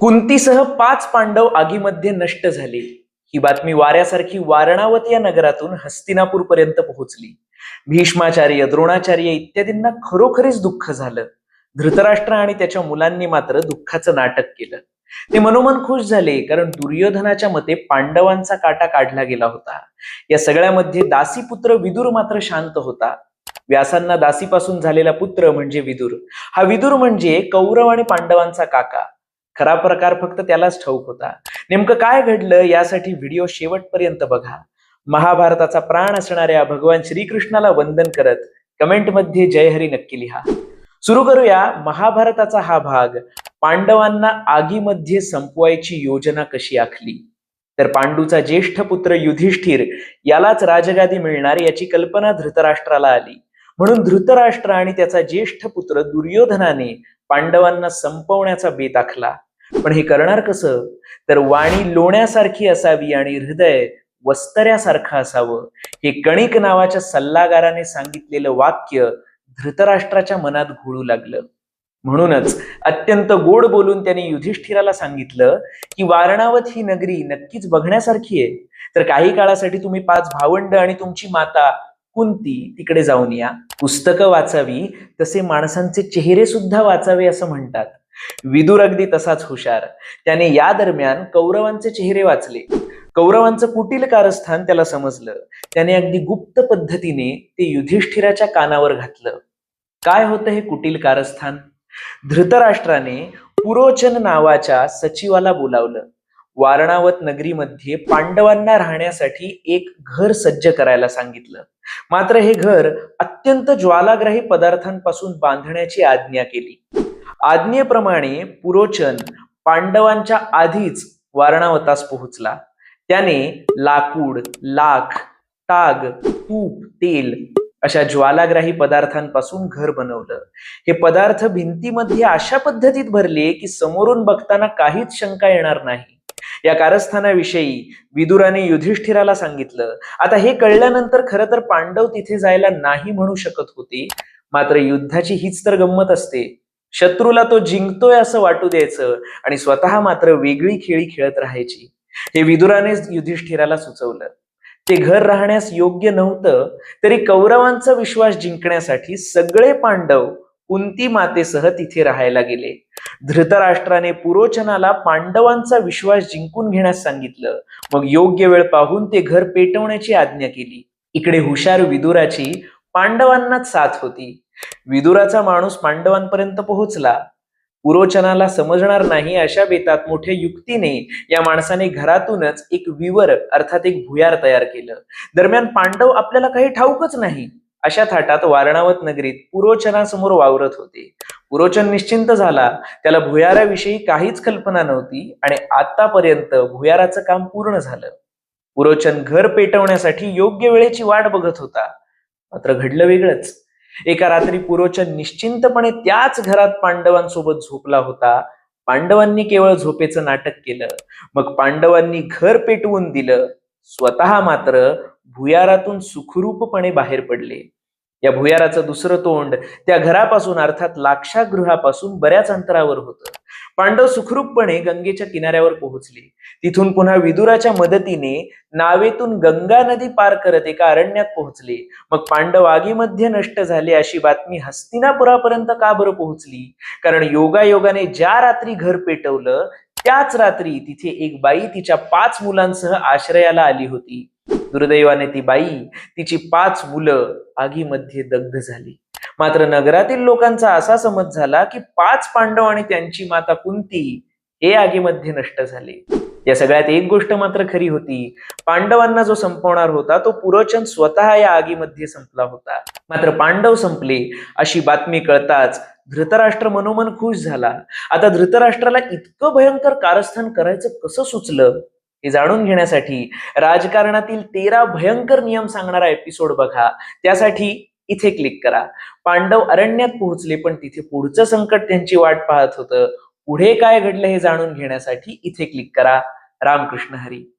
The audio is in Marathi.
कुंतीसह पाच पांडव आगीमध्ये नष्ट झाले. ही बातमी वाऱ्यासारखी वारणावत या नगरातून हस्तिनापूर पर्यंत पोहोचली. भीष्माचार्य द्रोणाचार्य इत्यादींना खरोखरीच दुःख झालं. धृतराष्ट्र आणि त्याच्या मुलांनी मात्र दुःखाचं नाटक केलं. ते मनोमन खुश झाले कारण दुर्योधनाच्या मते पांडवांचा काटा काढला गेला होता. या सगळ्यामध्ये दासीपुत्र विदुर मात्र शांत होता. व्यासांना दासीपासून झालेला पुत्र म्हणजे विदुर. हा विदुर म्हणजे कौरव आणि पांडवांचा काका. खरा प्रकार फक्त त्यालाच ठाऊक होता. नेमकं काय घडलं यासाठी व्हिडिओ शेवटपर्यंत बघा. महाभारताचा प्राण असणाऱ्या भगवान श्रीकृष्णाला वंदन करत कमेंटमध्ये जय हरी नक्की लिहा. सुरू करूया महाभारताचा हा भाग. पांडवांना आगीमध्ये संपवायची योजना कशी आखली? तर पांडूचा ज्येष्ठ पुत्र युधिष्ठिर यालाच राजगादी मिळणार याची कल्पना धृतराष्ट्राला आली. म्हणून धृतराष्ट्र आणि त्याचा ज्येष्ठ पुत्र दुर्योधनाने पांडवांना संपवण्याचा बेत आखला. पण हे करणार कसं? तर वाणी लोण्यासारखी असावी आणि हृदय वस्तऱ्यासारखं असावं. हे कणिक नावाच्या सल्लागाराने सांगितलेलं वाक्य धृतराष्ट्राच्या मनात घोळू लागलं. म्हणूनच अत्यंत गोड बोलून त्याने युधिष्ठिराला सांगितलं की वारणावत ही नगरी नक्कीच बघण्यासारखी आहे. तर काही काळासाठी तुम्ही पाच भावंड आणि तुमची माता कुंती तिकडे जाऊन या. पुस्तकं वाचावी तसे माणसांचे चेहरे सुद्धा वाचावे असं म्हणतात. विदुर अगदी तसाच हुशार. त्याने या दरम्यान कौरवांचे चेहरे वाचले. कौरवांचं कुटील कारस्थान त्याला समजलं. त्याने अगदी गुप्त पद्धतीने ते युधिष्ठिराच्या कानावर घातलं. काय होतं हे कुटील कारस्थान? धृतराष्ट्राने पुरोचन नावाच्या सचिवाला बोलावलं. वारणावत नगरीमध्ये पांडवांना राहण्यासाठी एक घर सज्ज करायला सांगितलं. मात्र हे घर अत्यंत ज्वालाग्राही पदार्थांपासून बांधण्याची आज्ञा केली. आज्ञेप्रमाणे पुरोचन पांडवांच्या आधीच वारणावतास पोहोचला. त्याने लाकूड लाख ताग तूप तेल अशा ज्वालाग्राही पदार्थांपासून घर बनवलं. हे पदार्थ भिंतीमध्ये अशा पद्धतीत भरले की समोरून बघताना काहीच शंका येणार नाही. या कारस्थानाविषयी विदुराने युधिष्ठिराला सांगितलं. आता हे कळल्यानंतर खरं तर पांडव तिथे जायला नाही म्हणू शकत होते. मात्र युद्धाची हीच तर गंमत असते. शत्रूला तो जिंकतोय असं वाटू द्यायचं आणि स्वतः मात्र वेगळी खेळी खेळत राहायची. हे विदुराने युधिष्ठिराला सुचवलं. ते घर राहण्यास योग्य नव्हतं तरी कौरवांचा विश्वास जिंकण्यासाठी सगळे पांडव कुंती मातेसह तिथे राहायला गेले. धृतराष्ट्राने पुरोचनाला पांडवांचा विश्वास जिंकून घेण्यास सांगितलं. मग योग्य वेळ पाहून ते घर पेटवण्याची आज्ञा केली. इकडे हुशार विदुराची पांडवांनाच साथ होती. विदुराचा माणूस पांडवांपर्यंत पोहोचला. पुरोचनाला समजणार नाही अशा बेतात मोठ्या युक्तीने या माणसाने घरातूनच एक विवर अर्थात एक भुयार तयार केलं. दरम्यान पांडव आपल्याला काही ठाऊकच नाही. अशा थाटात वारणावत नगरीत पुरोचनासमोर वावरत होते. पुरोचन निश्चिंत झाला. त्याला भुयाराविषयी काहीच कल्पना नव्हती आणि आतापर्यंत भुयाराचं काम पूर्ण झालं. पुरोचन घर पेटवण्यासाठी योग्य वेळेची वाट बघत होता. मात्र घडलं वेगळंच. एका रात्री पुरोचन निश्चिंतपणे त्याच घरात पांडवांसोबत झोपला होता. पांडवांनी केवळ झोपेचं नाटक केलं. मग पांडवांनी घर पेटवून दिलं. स्वतः मात्र भुयारातून सुखरूपपणे बाहेर पडले. या भुयाराचं दुसरं तोंड त्या घरापासून अर्थात लाक्षागृहापासून बऱ्याच अंतरावर होतं. पांडव सुखरूपपणे गंगेच्या किनाऱ्यावर पोहोचले. तिथून पुन्हा विदुराच्या मदतीने नावेतून गंगा नदी पार करत एका अरण्यात पोहोचले. मग पांडव आगीमध्ये नष्ट झाले अशी बातमी हस्तिनापुरापर्यंत का बरं पोहोचली? कारण योगायोगाने ज्या रात्री घर पेटवलं त्याच रात्री तिथे एक बाई तिच्या पाच मुलांसह आश्रयाला आली होती. दुर्दैवाने ती बाई तिची पाच मुलं आगीमध्ये दग्ध झाली. मात्र नगरातील लोकांचा असा समज झाला की पाच पांडव आणि त्यांची माता कुंती हे आगीमध्ये नष्ट झाले. या सगळ्यात एक गोष्ट मात्र खरी होती पांडवांना जो संपवणार होता तो पुरोचन स्वतः या आगीमध्ये संपला होता. मात्र पांडव संपले अशी बातमी कळताच धृतराष्ट्र मनोमन खुश झाला. आता धृतराष्ट्राला इतकं भयंकर कारस्थान करायचं कसं सुचलं? हे जाणून घेण्यासाठी राजकारणातील तेरा भयंकर नियम सांगणारा एपिसोड बघा. त्यासाठी इथे क्लिक करा. पांडव अरण्यात पोहोचले पण तिथे पुढचं संकट त्यांची वाट पाहत होतं. पुढे काय घडलं हे जाणून घेण्यासाठी इथे क्लिक करा. रामकृष्ण हरी.